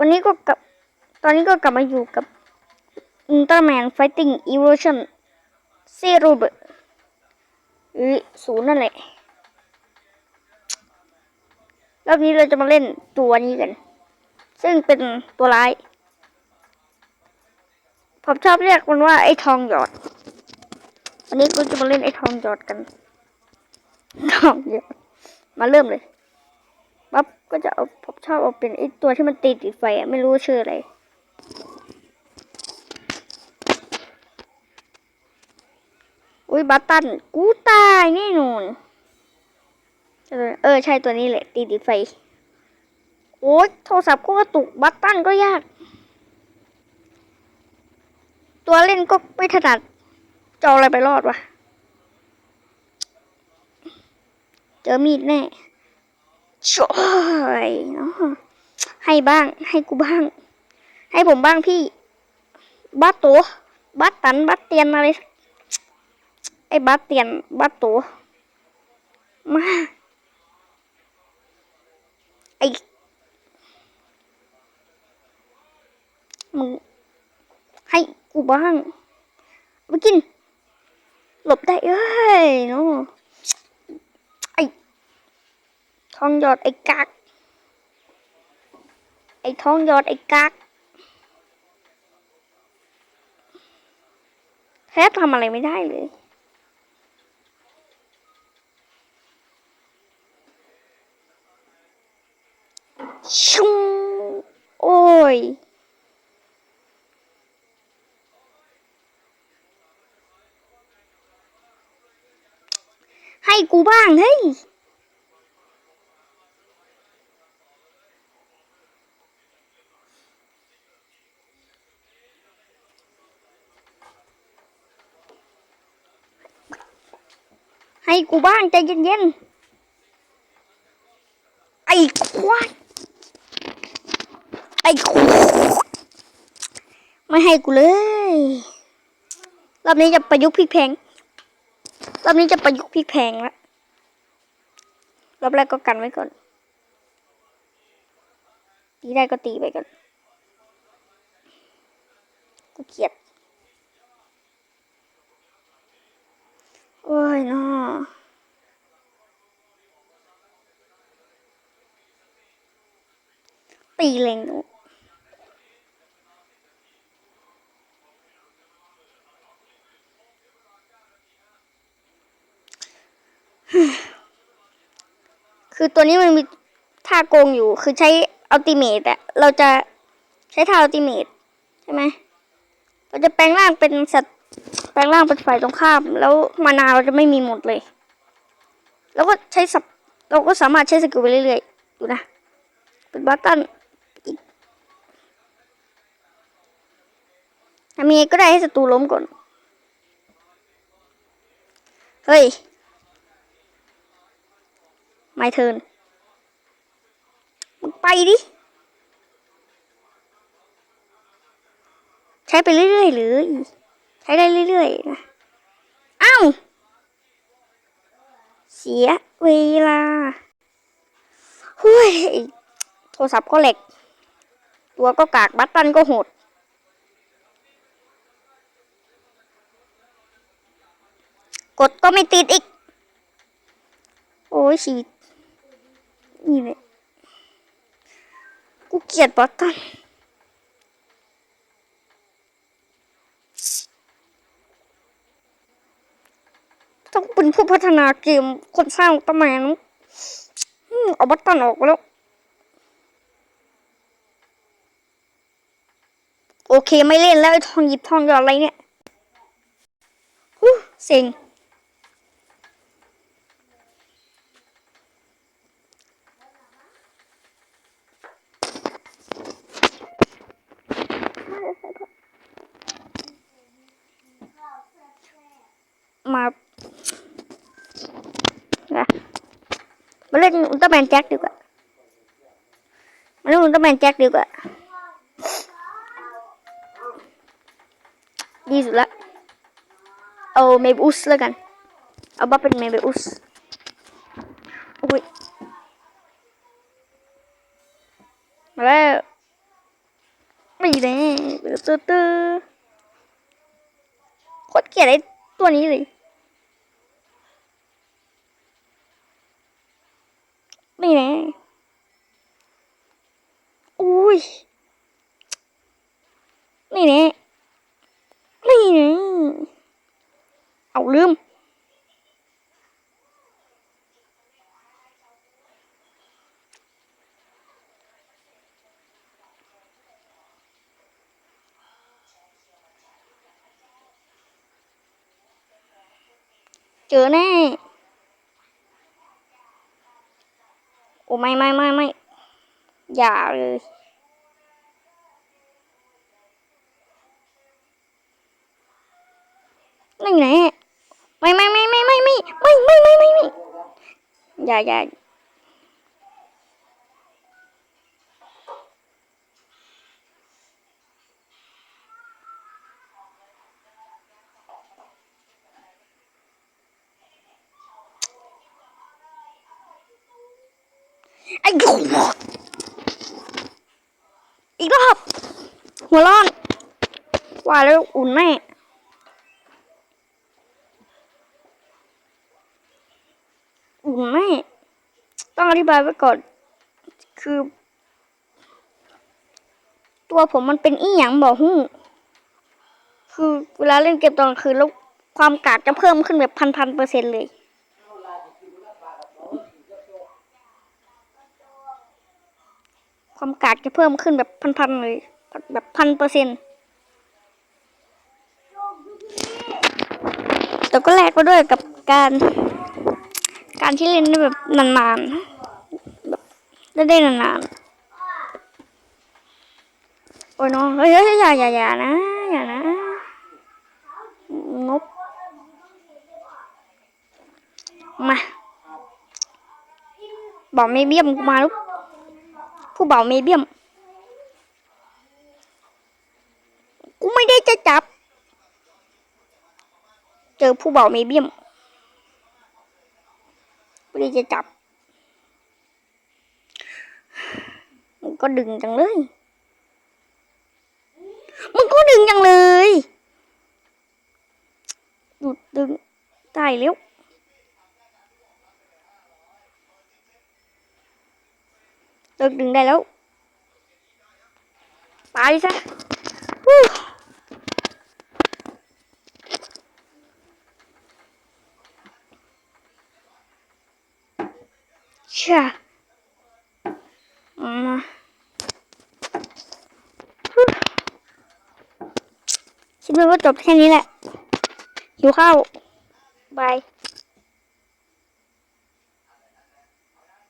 วันนี้ก็กลับตอนนี้ก็กลับมาอยู่กับ Ultraman Fighting Evolution Zero เบหรือศูนย์นั่นแหละรอบนี้เราจะมาเล่นตัวนี้กัน ซึ่งเป็นตัวร้าย ผมชอบเรียกมันว่าไอ้ทองหยอด วันนี้ก็จะมาเล่นไอ้ทองหยอดกัน ทองหยอด มาเริ่มเลย ก็จะเอาผมชอบเอาเป็นไอ้ตัวที่มันติดติดไฟอะไม่รู้ชื่ออะไรอุ้ยบัตตันกูตายแน่นอนเออใช่ตัวนี้แหละ ติดติดไฟ โอ้ยโทรศัพท์ก็กระตุกบัตตันก็ยาก ตัวเล่นก็ไม่ถนัดจะเอาอะไรไปรอดวะ เจอมีดแน่ ช่วยเนาะให้บ้าง ให้กูบ้าง ให้ผมบ้างพี่ บัตโตบัตตัน บัตเตียนอะไร ไอ้บัตเตียน บัตโตมา ไอ้มึงให้กูบ้างไปกิน หลบได้เอ้ยเนาะ ทองหยอดไอ้กัก ไอ้ทองหยอดไอ้กักแทบทำอะไรไม่ได้เลยชุ่งโอ้ยให้กูบ้างเฮ้ย กูบ้างใจเย็นๆ ไอ้ควาย ไอ้ควายไม่ให้กูเลย รอบนี้จะประยุกต์พริกแพง รอบนี้จะประยุกต์พริกแพงแล้วรอบแรกก็กันไว้ก่อน ตีได้ก็ตีไปก่อน กูเกลียดโอ้ยเนาะ ตีเล็งหนูคือตัวนี้มันมีท่าโกงอยู่ คือใช้อัลติเมตอะเราจะใช้ท่าอัลติเมตใช่ไหมเราจะแปลงร่างเป็นสัตว์แปลงร่างเป็นฝ่ายตรงข้าม แล้วมานาเราจะไม่มีหมดเลย แล้วก็ใช้สับเราก็สามารถใช้สกิลไปเรื่อยๆ ดูนะ เป็นบัตตันอีก ทำยังไงก็ได้ให้ศัตรูล้มก่อน เฮ้ย ไม่เทินมึงไปดิ ใช้ไปเรื่อยๆหรือ ใช้ได้เรื่อยๆนะอ้าวเสียเวลาหุ้ย โทรศัพท์ก็เหล็ก ตัวก็กาก บัตตันก็โหด กดก็ไม่ติดอีก โอ้ยชีวิตนี่เลยกูเกลียดบัตตันต้องเป็นผู้พัฒนาเกมคนสร้างตำแหน่งอืมเอาบัตตันออกแล้ว โอเคไม่เล่นแล้วไอ้ทองหยิบทองหยอดอะไรเนี่ยฮู้เซ็ง มานะมาเล่นอุลตร้าแมนแจ็คดีกว่ามาเล่นอุลตร้าแมนแจ็คดีกว่าดีสุดละเอาเมบิอุสแล้วกัน เอาบัฟเป็นเมบิอุสอุ้ยมาแล้วดีแน่ตื้อตื้อโคตรเกลียดไอ้ตัวนี้เลย นี่แน่อุ้ย นี่แน่นี่แน่เอาลืมเจอแน่ โอ้ไม่ไม่ไม่ไม่อย่าเลยนี่ไงไม่ไม่ไม่ไม่ไม่ไม่ไม่ไม่ไม่ไม่ไม่อย่าอย่า ไอ้ยูอีกรอบหัวร้อนว่าแล้วอุ่นแน่อุ่นแน่ต้องอธิบายไว้ก่อน คือ ตัวผมมันเป็นอีหยังบอกฮู้คือเวลาเล่นเกมตอนคืนแล้วความกาดจะเพิ่มขึ้นแบบพันพันเปอร์เซ็นต์เลย ความกาดจะเพิ่มขึ้นแบบพันๆเลย แบบพันเปอร์เซ็นต์แต่ก็แลกไปด้วยกับการ การที่เล่นได้แบบนานๆแบบได้ได้นานๆ โอ้ยน้องเฮ้ยเฮ้ยอย่าอย่าอย่านะอย่านะงบมาบอกไม่เบี้ยมกูมาลูก ผู้เบาไม่เบียม กูไม่ได้จะจับ เจอผู้เบาไม่เบียมไม่ได้จะจับ มันก็ดึงจังเลย มันก็ดึงจังเลย หยุดดึงได้แล้ว เลิกดึงได้แล้ว ไปซะฮู้เช่ามาคิดว่าจบแค่นี้แหละหิวข้าวบาย